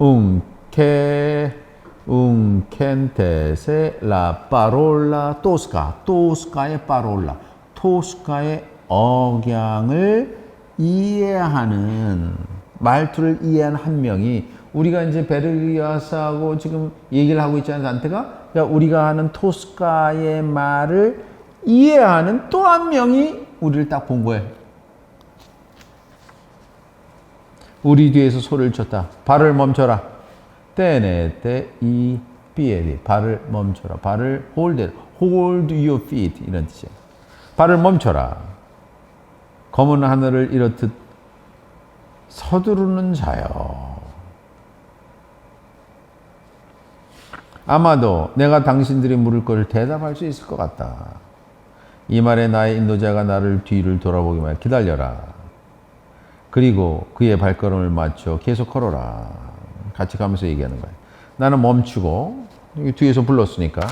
un un gente la parola tosca tosca의 parola 토스카의 억양을 이해하는 말투를 이해한 한 명이 우리가 이제 베르리아스하고 지금 얘기를 하고 있잖아요 단테가 그러니까 우리가 하는 토스카의 말을 이해하는 또 한 명이 우리를 딱 본 거예요. 우리 뒤에서 소리를 쳤다. 발을 멈춰라. 떼네 떼이 삐에리 발을 멈춰라. 발을 hold hold your feet 이런 뜻이에요. 발을 멈춰라. 검은 하늘을 이렇듯 서두르는 자요. 아마도 내가 당신들이 물을 것을 대답할 수 있을 것 같다. 이 말에 나의 인도자가 나를 뒤를 돌아보기만 기다려라. 그리고 그의 발걸음을 맞춰 계속 걸어라. 같이 가면서 얘기하는 거예요. 나는 멈추고 뒤에서 불렀으니까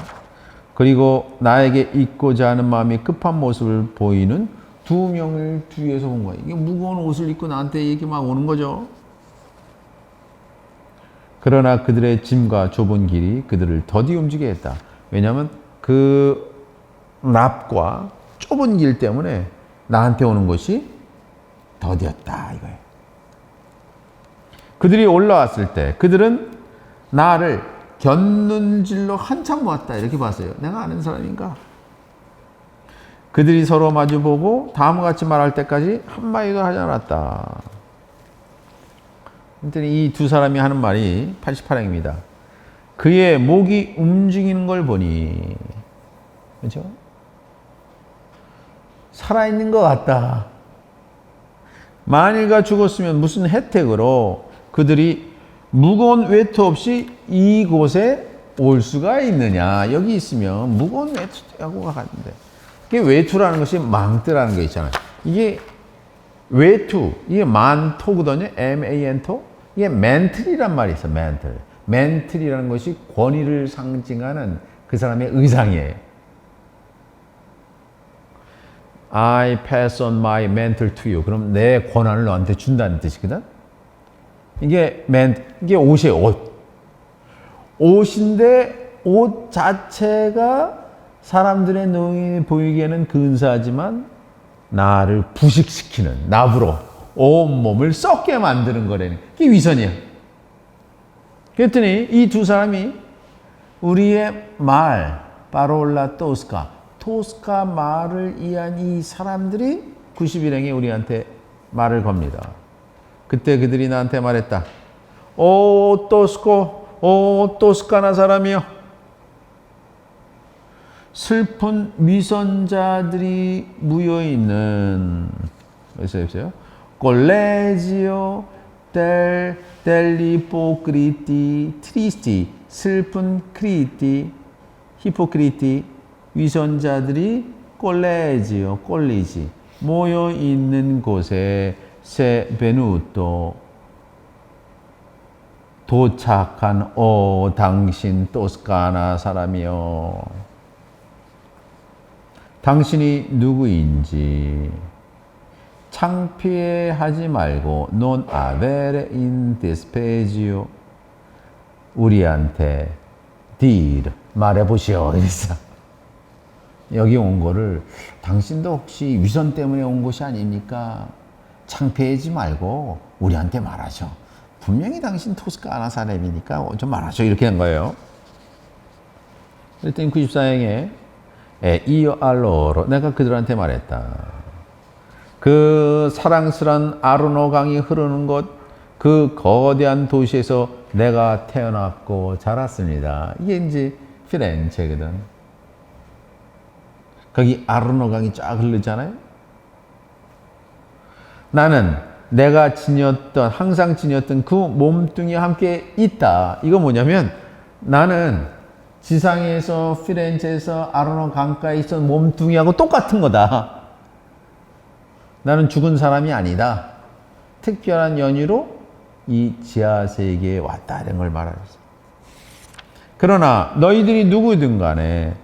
그리고 나에게 잊고자 하는 마음이 급한 모습을 보이는 두 명을 뒤에서 본 거예요. 이게 무거운 옷을 입고 나한테 얘기 막 오는 거죠. 그러나 그들의 짐과 좁은 길이 그들을 더디 움직이게 했다. 왜냐하면 그 납과 좁은 길 때문에 나한테 오는 것이 더디었다 이거예요. 그들이 올라왔을 때 그들은 나를 곁눈질로 한참 보았다 이렇게 봤어요. 내가 아는 사람인가? 그들이 서로 마주보고 다음과 같이 말할 때까지 한마디도 하지 않았다. 그랬더니 이 두 사람이 하는 말이 88행입니다. 그의 목이 움직이는 걸 보니 그렇죠? 살아있는 것 같다. 만일가 죽었으면 무슨 혜택으로 그들이 무거운 외투 없이 이곳에 올 수가 있느냐. 여기 있으면 무거운 외투하고 가는데. 이게 외투라는 것이 망대라는 거 있잖아요. 이게 외투, 이게 만토거든요. M-A-N-토. 이게 멘틀이란 말이 있어, 멘틀. 멘틀이라는 것이 권위를 상징하는 그 사람의 의상이에요. I pass on my mantle to you. 그럼 내 권한을 너한테 준다는 뜻이거든. 이게 맨 이게 옷이에요. 옷. 옷인데 옷 자체가 사람들의 눈이 보이기에는 근사하지만 나를 부식시키는 나부로 온 몸을 썩게 만드는 거라는 그게 위선이야. 그랬더니 이 두 사람이 우리의 말 파롤라 토스카 토스카 말을 이해한 이 사람들이 90일행에 우리한테 말을 겁니다. 그때 그들이 나한테 말했다. 오 토스코 오 토스카나 사람이여 슬픈 위선자들이 무여 있는 어디서? 콜레지오 델 델리포크리티 트리스티 슬픈 크리티 히포크리티 위선자들이 콜레지오 콜리지. 모여 있는 곳에 세 베누토 도착한 오 당신 토스카나 사람이요 당신이 누구인지 창피해하지 말고 non avere in dispegio 우리한테 dir 말해보시오. 이랬어. 여기 온 거를 당신도 혹시 위선 때문에 온 것이 아닙니까? 창피하지 말고 우리한테 말하죠. 분명히 당신 토스카나 사람이니까 좀 말하죠. 이렇게 한 거예요. 그랬더니 94행에 이어 알로로 내가 그들한테 말했다. 그 사랑스런 아르노 강이 흐르는 곳, 그 거대한 도시에서 내가 태어났고 자랐습니다. 이게 이제 피렌체거든. 거기 아르노 강이 쫙 흐르잖아요. 나는 내가 지녔던, 항상 지녔던 그 몸뚱이와 함께 있다. 이거 뭐냐면 나는 지상에서 피렌체에서 아르노 강가에 있던 몸뚱이하고 똑같은 거다. 나는 죽은 사람이 아니다. 특별한 연유로 이 지하 세계에 왔다. 이런 걸 말하셨어요. 그러나 너희들이 누구든 간에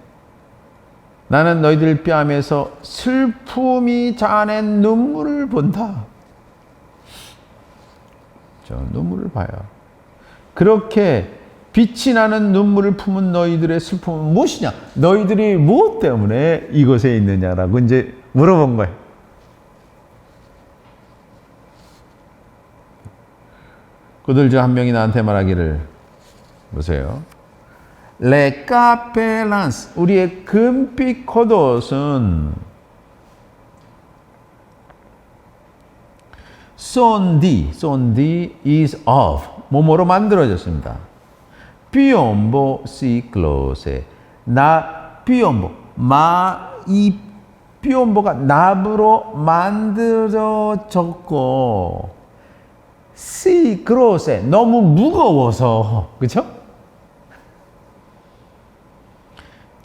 나는 너희들 뺨에서 슬픔이 자아낸 눈물을 본다. 저 눈물을 봐요. 그렇게 빛이 나는 눈물을 품은 너희들의 슬픔은 무엇이냐? 너희들이 무엇 때문에 이곳에 있느냐라고 이제 물어본 거예요. 그들 중 한 명이 나한테 말하기를 보세요. 레카페란스 우리의 금빛 겉옷은 손디 손디 is of. 뭐뭐로 만들어졌습니다. 피옴보 시클로세. 나 피옴보. 마이 피옴보가 납으로 만들어졌고 시크로세. 너무 무거워서. 그렇죠?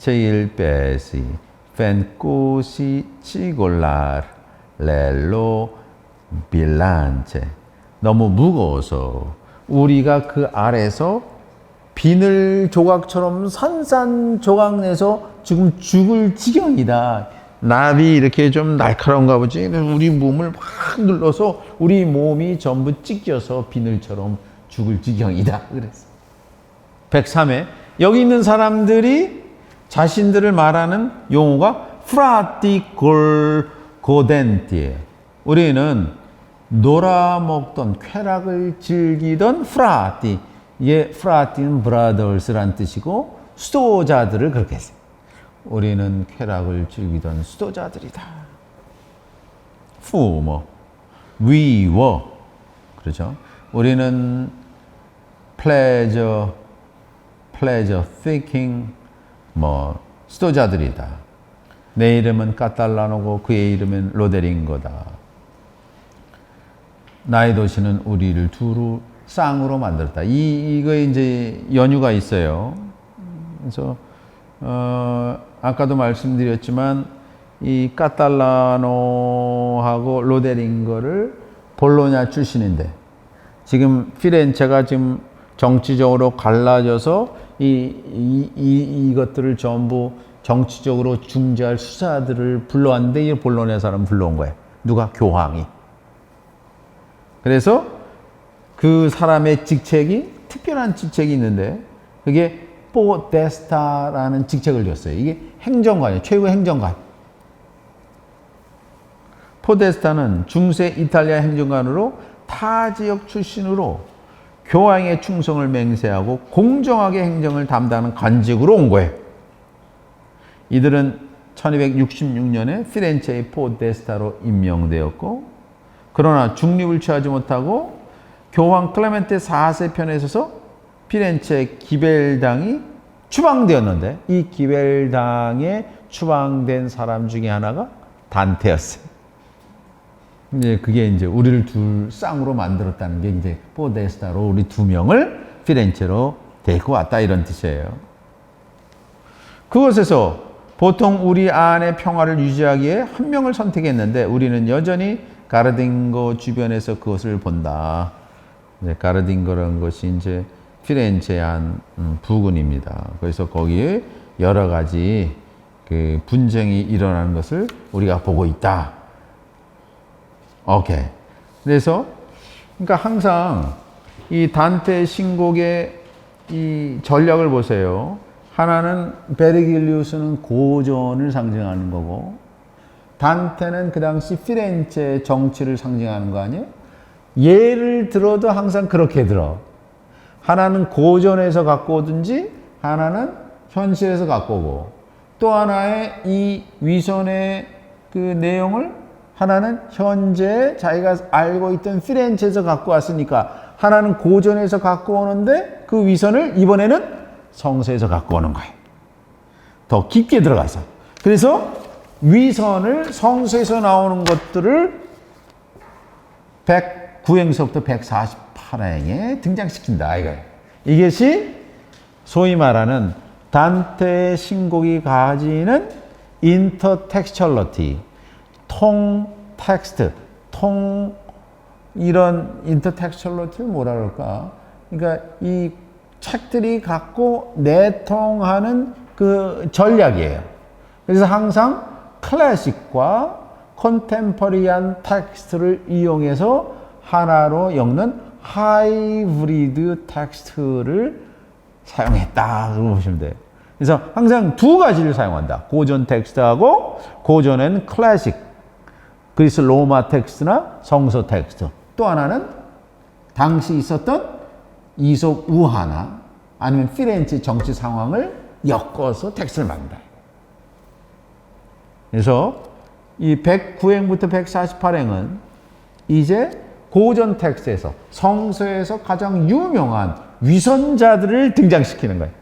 제일 베시 펜코시 치골라 렐로 빌란체 너무 무거워서 우리가 그 아래서 비늘 조각처럼 산산조각 내서 지금 죽을 지경이다. 납이 이렇게 좀 날카로운가 보지. 우리 몸을 막 눌러서 우리 몸이 전부 찢겨서 비늘처럼 죽을 지경이다. 그랬어. 103회 여기 있는 사람들이 자신들을 말하는 용어가 프라티 골 고덴티에 우리는 놀아먹던 쾌락을 즐기던 프라티 이게 프라티는 브라더스란 뜻이고 수도자들을 그렇게 했어요. 우리는 쾌락을 즐기던 수도자들이다. we were 그렇죠. 우리는 pleasure, pleasure seeking 뭐 수도자들이다. 내 이름은 까탈라노고 그의 이름은 로데링거다. 나의 도시는 우리를 두루 쌍으로 만들었다. 이 이거 이제 연유가 있어요. 그래서 어, 아까도 말씀드렸지만 이 까탈라노하고 로데링거를 볼로냐 출신인데 지금 피렌체가 지금 정치적으로 갈라져서 이, 이, 이, 이것들을 전부 정치적으로 중재할 수사들을 불러왔는데 이 볼로냐 사람 불러온 거예요. 누가? 교황이. 그래서 그 사람의 직책이 특별한 직책이 있는데 그게 포데스타라는 직책을 줬어요. 이게 행정관이에요. 최고 행정관. 포데스타는 중세 이탈리아 행정관으로 타 지역 출신으로 교황의 충성을 맹세하고 공정하게 행정을 담당하는 관직으로 온 거예요. 이들은 1266년에 피렌체의 포데스타로 임명되었고 그러나 중립을 취하지 못하고 교황 클레멘테 4세 편에 서서 피렌체 기벨당이 추방되었는데 이 기벨당에 추방된 사람 중에 하나가 단테였어요. 이제 그게 이제 우리를 둘 쌍으로 만들었다는 게 이제 포데스타로 우리 두 명을 피렌체로 데리고 왔다 이런 뜻이에요. 그것에서 보통 우리 안의 평화를 유지하기에 한 명을 선택했는데 우리는 여전히 가르딩거 주변에서 그것을 본다. 가르딩거라는 것이 이제 피렌체의 한 음, 부근입니다. 그래서 거기에 여러 가지 그 분쟁이 일어나는 것을 우리가 보고 있다. 오케이. 그래서 그러니까 항상 이 단테 신곡의 이 전략을 보세요. 하나는 베르길리우스는 고전을 상징하는 거고 단테는 그 당시 피렌체 정치를 상징하는 거 아니에요? 예를 들어도 항상 그렇게 들어. 하나는 고전에서 갖고 오든지 하나는 현실에서 갖고 오고 또 하나의 이 위선의 그 내용을 하나는 현재 자기가 알고 있던 피렌체에서 갖고 왔으니까 하나는 고전에서 갖고 오는데 그 위선을 이번에는 성서에서 갖고 오는 거예요. 더 깊게 들어가서. 그래서 위선을 성서에서 나오는 것들을 109행서부터 148행에 등장시킨다. 이거 이것이 소위 말하는 단테의 신곡이 가지는 인터텍스처러티, 통 텍스트, 통 이런 인터텍스처러티를 뭐라 그럴까? 그러니까 이 책들이 갖고 내통하는 그 전략이에요. 그래서 항상 클래식과 컨템퍼리한 텍스트를 이용해서 하나로 엮는 하이브리드 텍스트를 사용했다. 그거 보시면 돼요. 그래서 항상 두 가지를 사용한다. 고전 텍스트하고 고전엔 클래식 그리스 로마 텍스트나 성서 텍스트. 또 하나는 당시 있었던 이솝 우화나 아니면 피렌체 정치 상황을 엮어서 텍스트를 만든다. 그래서 이 109행부터 148행은 이제 고전 텍스트에서 성서에서 가장 유명한 위선자들을 등장시키는 거예요.